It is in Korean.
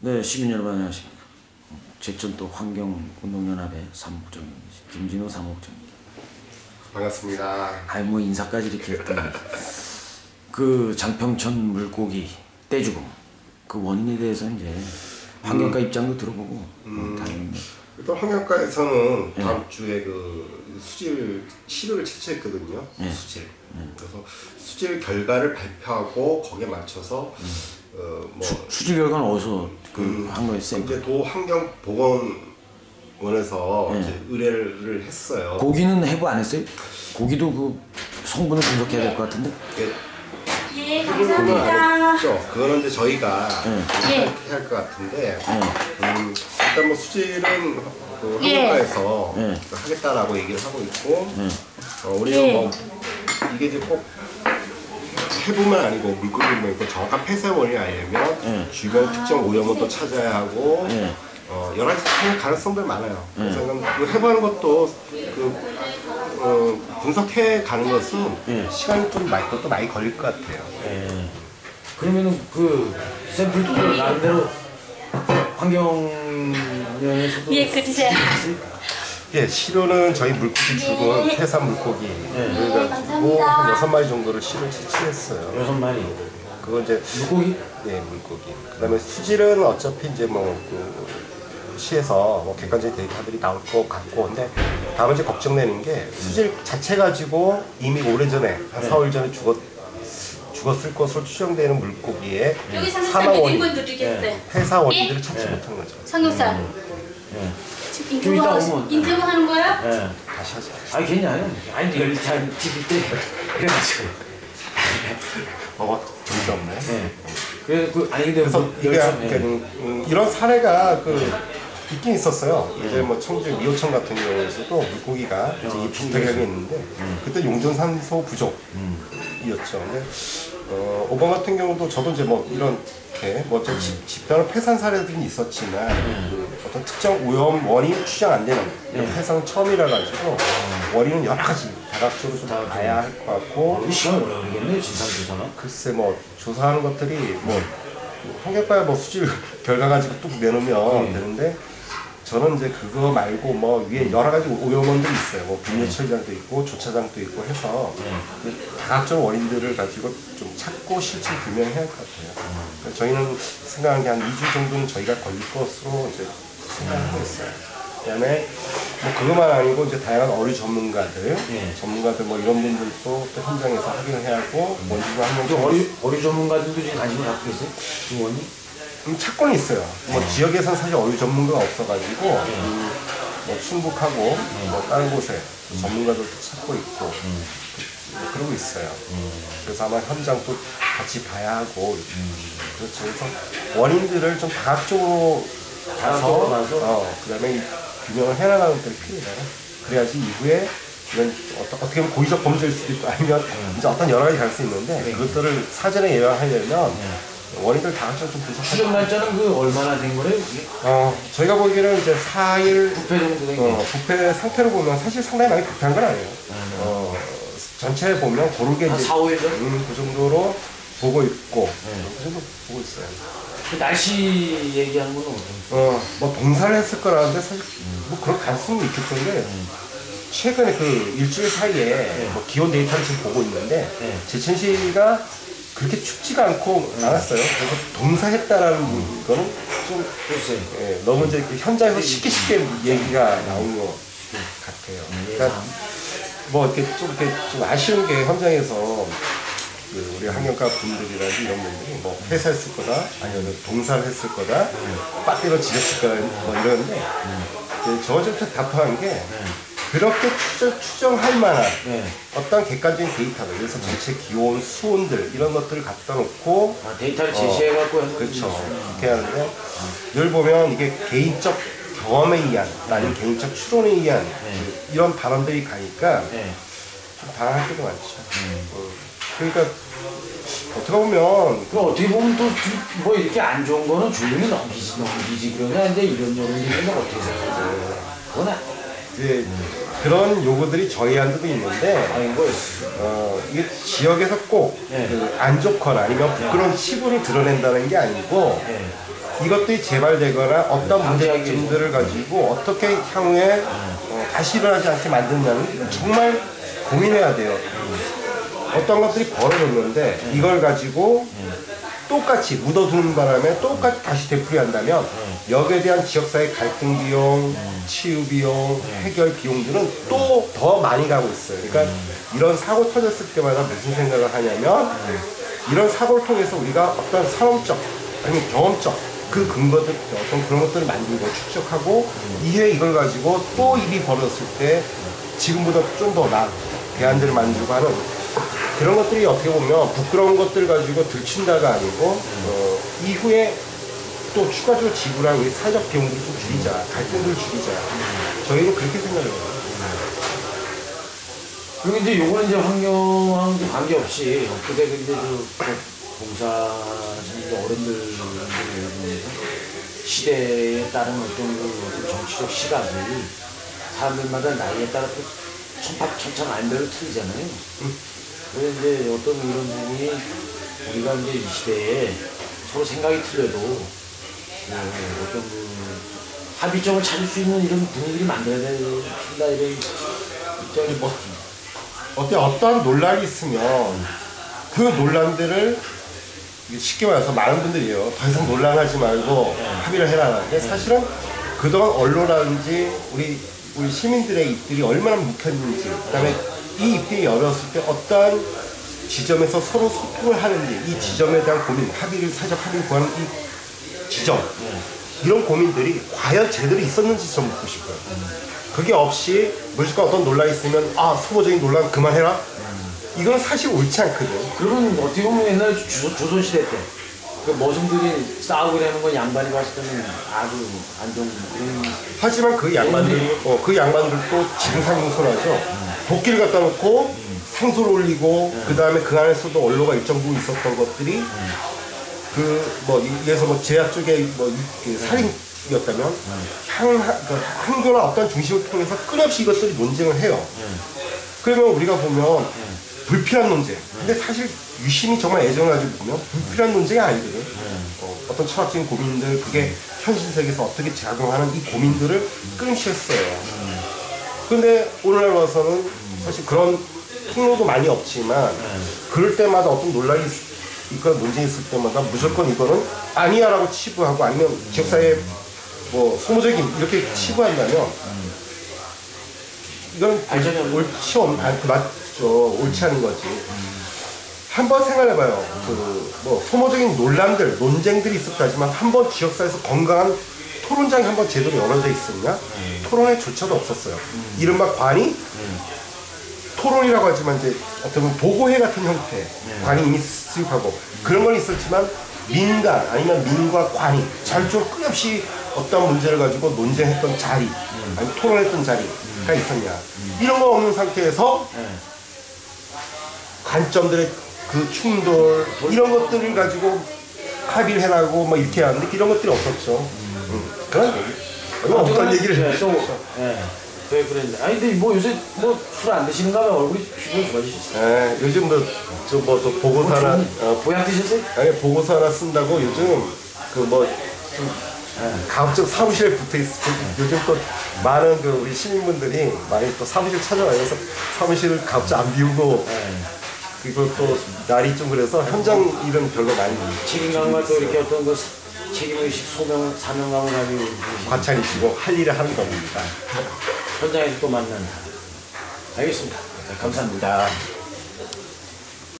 네, 시민 여러분 안녕하십니까. 제천도 환경운동연합의 사무국장 김진호 사무국장입니다. 반갑습니다. 아이 뭐 인사까지 이렇게 했더니 그 장평천 물고기 떼죽음 그 원인에 대해서 이제 환경가 입장도 들어보고 뭐 다행인데 또 환경과에서는 네. 다음 주에 그 수질 시료를 채취했거든요. 네. 수질. 그래서 수질 결과를 발표하고 거기에 맞춰서 어뭐 수질 결과는 어디서 그한 거예요 쌤? 이제 도 환경보건원에서 네. 이제 의뢰를 했어요. 고기는 해부 안 했어요? 고기도 그 성분을 분석해야 될 것 같은데? 예, 예, 감사합니다. 아니죠. 그거는 이제 저희가 네. 예. 해야 할것 같은데 음, 일단 뭐 수질은 그 예. 한국가에서 예. 하겠다라고 얘기를 하고 있고 예. 어, 우리는 예. 뭐 이게 이제 꼭 해부만 아니고 물고기만 있고 정확한 폐쇄 원인이 아니려면 예. 주변 특정 오염원도 찾아야 하고 예. 어, 여러 가지 가능성들 많아요. 그래서 그 해보는 것도 그 어, 분석해 가는 것은 예. 시간이 좀 많이 또 많이 걸릴 것 같아요. 예. 그러면은 그 샘플도 나름대로 환경연에서도 예, 그러세요. 예, 시료는 저희 물고기 죽은 해산 물고기 그래가지고 감사합니다. 한 여섯 마리 정도를 시료 채취했어요. 여섯 마리 그거 이제 물고기? 네, 물고기. 그다음에 수질은 어차피 이제 뭐그 시에서 뭐 객관적인 데이터들이 나올 것 같고, 근데 다음 이제 걱정되는 게 수질 자체 가지고 이미 오래 전에 한 네. 4월 전에 죽었 죽었을 것으로 추정되는 물고기의 여기 사망 원인. 폐사 원인들을 예? 찾지 네. 못한 거죠. 상급사. 예. 지금 좀 이따 인터뷰 오면. 인터뷰 하는 거야? 예. 다시 하자. 아니 괜찮아요. 아니 열차 TV 때 그래가지고. 어, 정신 없네. 예. 그래서 그 아니 근데 그래서 뭐 이게 열차 예. 음, 음, 이런 사례가 그 있긴 있었어요. 이제 뭐 청주 미호천 같은 경우에서도 물고기가 이제 이 비슷하게 있는데 그때 용존산소 부족이었죠. 근데 어, 오번 같은 경우도 저도 이제 뭐 이렇게 뭐좀 집단을 폐산 사례들이 있었지만 그 어떤 특정 오염 원인 추정 안 되는 이런 폐산 처음이라 가지고 원인은 여러 가지 다각적으로 좀 봐야 할 것 같고 이 시간 오래 걸리겠네 진상 조사는. 글쎄 뭐 조사하는 것들이 뭐 환경과에 뭐 수질 결과 가지고 뚝 내놓으면 되는데 저는 이제 그거 말고 뭐 위에 여러 가지 오염원들이 있어요. 뭐 분해 처리장도 있고 조차장도 있고 해서 그 다각적 원인들을 가지고 좀 찾고 실체 규명해야 할 것 같아요. 그래서 저희는 생각한 게 한 2주 정도는 저희가 걸릴 것으로 이제 생각하고 있어요. 그다음에 뭐 그것만 아니고 이제 다양한 어류 전문가들, 예. 전문가들 뭐 이런 분들도 또 현장에서 확인해야 하고 원주가 그 한명 어류 어류 전문가들도 지금 관심을 갖고 계세요. 중원이. 음, 찾고는 있어요. 뭐 지역에서는 사실 어류 전문가가 없어가지고 음, 뭐 충북하고 뭐 다른 곳에 전문가들도 찾고 있고 그- 그러고 있어요. 그래서 아마 현장도 같이 봐야 하고 그렇죠. 그래서 원인들을 좀 다각적으로 봐서? 어, 그다음에 이 규명을 해나가는 것들이 필요해요. 그래야지 이후에 이런 어떻게 보면 고의적 범죄일 수도 있고 아니면 이제 어떤 여러 가지 가능성이 있는데 그것들을 사전에 예방하려면 원인들 다각적으로 좀 분석하자. 추정 날짜는 그 얼마나 된 거래요? 이게 어, 저희가 보기에는 이제 4일 부패 정도 된 게. 어, 부패 상태로 보면 사실 상당히 많이 부패한 건 아니에요. 어, 전체 보면 고르게 한 이제 4, 5일 전? 음, 그 정도로 보고 있고 그 정도 보고 있어요. 그 날씨 얘기하는 거는 어떤? 어, 뭐 봉사를 했을 거라는데 사실 뭐 그런 가능성이 있겠던데 최근에 그 일주일 사이에 뭐 기온 데이터를 지금 보고 있는데 네. 제천 시가 그렇게 춥지가 않고 않았어요. 그래서 봉사했다라는 거는 좀 글쎄. 예, 너무 이제 그 현장에서 쉽게 쉽게 얘기가 나온 것 같아요. 그러니까 뭐 이렇게 좀 이렇게 좀 아쉬운 게 현장에서 그 우리 환경과 분들이라든지 이런 분들이 뭐 회사했을 거다 아니면 동사를 했을 거다 빠뜨려 지렸을 거다 뭐 이러는데 이제 저좀 답답한 게 그렇게 추정, 추정 할 만한 네. 어떤 객관적인 데이터들 그래서 전체 기온, 수온들 이런 것들을 갖다 놓고 아, 데이터를 제시해 갖고 하는 그렇죠. 거지. 그렇게 하는데 늘 보면 이게 개인적 경험에 의한 아니면 개인적 추론에 의한 그 이런 발언들이 가니까 네. 좀 당할 때도 많죠. 어, 그러니까 어떻게 보면 그 어떻게 보면 또 뭐 이렇게 안 좋은 거는 조용히 넘기지 넘기지 그러냐 근데 이런 여론들이 뭐 어떻게 생각하세요? 그건 아- 이제 그런 요구들이 저희한테도 있는데 거예요. 어, 이게 지역에서 꼭 네. 그안 좋거나 아니면 부끄러운 치부를 드러낸다는 게 아니고 네. 이것들이 재발되거나 어떤 문제점들을 가지고 어떻게 향후에 어, 다시 일어나지 않게 만드냐는 이건 정말 고민해야 돼요. 어떤 것들이 벌어졌는데 이걸 가지고 똑같이 묻어두는 바람에 똑같이 다시 되풀이한다면 여기에 대한 지역사회 갈등 비용, 치유 비용, 해결 비용들은 또 더 많이 가고 있어요. 그러니까 이런 사고 터졌을 때마다 무슨 생각을 하냐면 이런 사고를 통해서 우리가 어떤 상업적 아니면 경험적 그 근거들 어떤 그런 것들을 만들고 축적하고 이후에 이걸 가지고 또 일이 벌어졌을 때 지금보다 좀 더 나은 대안들을 만들고 하는 그런 것들이 어떻게 보면 부끄러운 것들 가지고 들친다가 아니고 어, 이후에 또 추가적으로 지불할 우리 사회적 비용들을 좀 줄이자 갈등들을 줄이자 저희는 그렇게 생각해요. 그리고 이제 요거는 이제 환경하고 관계없이 그때 근데 그 봉사하시는 어른들 시대에 따른 어떤 그 어떤 정치적 시각이 사람들마다 나이에 따라 또 천팍천창 안대로 틀리잖아요. 그래서 이제 어떤 이런 부분이 우리가 이제 이 시대에 서로 생각이 틀려도 그 어떤 그 합의점을 찾을 수 있는 이런 분위기를 만들어야 된다 이런 입장이 뭐 어때 어떠한 논란이 있으면 그 논란들을 쉽게 말해서 많은 분들이요. 더 이상 논란하지 말고 합의를 해라. 근데 사실은 그동안 언론이라든지 우리 우리 시민들의 입들이 얼마나 묵혔는지 그다음에 이 입들이 열었을 때 어떠한 지점에서 서로 소통을 하는지 이 지점에 대한 고민 합의를 사적 합의를 구하는 이 지점 이런 고민들이 과연 제대로 있었는지 좀 묻고 싶어요. 그게 없이 무조건 어떤 논란이 있으면 아 소모적인 논란 그만해라. 이건 사실 옳지 않거든. 그러면 어떻게 보면 옛날 조, 조선시대 때, 그 머슴들이 싸우고 이러는 건 양반이 봤을 때는 아주 안 좋은 그런. 하지만 그 양반들이 어, 그 양반들도 지금 상승선하죠. 도끼를 갖다 놓고 상소를 올리고 그 다음에 그 안에서도 언로가 일정 부분 있었던 것들이 그뭐 이에서 뭐 제약 쪽에 뭐 이- 그 살인이었다면 향그 항교나 어떤 중심을 통해서 끊임없이 이것들이 논쟁을 해요. 그러면 우리가 보면 불필요한 논쟁. 근데 사실 유심히 정말 애정을 가지고 보면 불필요한 논쟁이 아니거든. 어, 어떤 철학적인 고민들, 그게 현실 세계에서 어떻게 작용하는 이 고민들을 끊임없이 했어요. 근데 오늘날 와서는 사실 그런 통로도 많이 없지만 그럴 때마다 어떤 논란이 있- 있거나 논쟁이 있을 때마다 무조건 이거는 아니야라고 치부하고 아니면 지역사회 뭐 소모적인 이렇게 치부한다면 이건 발전이 옳지 않, 아니, 그 맞죠. 옳지 않은 거지. 한번 생각해봐요. 그, 뭐, 소모적인 논란들, 논쟁들이 있었다지만, 한 번 지역사회에서 건강한 토론장이 한번 제대로 열어져 있었냐? 토론회 조차도 없었어요. 이른바 관이 토론이라고 하지만 이제 어떻게 보면 보고회 같은 형태, 관이 이미 수립하고 그런 건 있었지만 민간 아니면 민과 관이 절대로 끊임없이 어떤 문제를 가지고 논쟁했던 자리, 아니 토론했던 자리가 있었냐? 이런 거 없는 상태에서 관점들의 그 충돌 이런 것들을 가지고 합의를 해라고 막 이렇게 하는데 이런 것들이 없었죠. 음. 얼마 없던 얘기를 네, 했죠. 또, 예. 왜 그랬는데. 아니, 근데 뭐 요새 뭐 술 안 드시는가 봐요. 얼굴이 피부가 좋아지셨어요. 예, 요즘 뭐저뭐저 보고서 하나 어, 보약 드셨어요? 아니 보고서 하나 쓴다고 요즘 그뭐 가급적 사무실에 붙어 있어. 요즘 또 많은 그 우리 시민분들이 많이 또 사무실 찾아와서 사무실을 가급적 안 비우고 그리고 또 날이 좀 그래서 현장 일은 별로 많이 책임감과 또 이렇게 어떤 그 책임의식, 소명, 사명감을 가지고 과찬이시고 할 일을 하는 겁니다. 현장에서 또 만나는. 알겠습니다. 네, 감사합니다.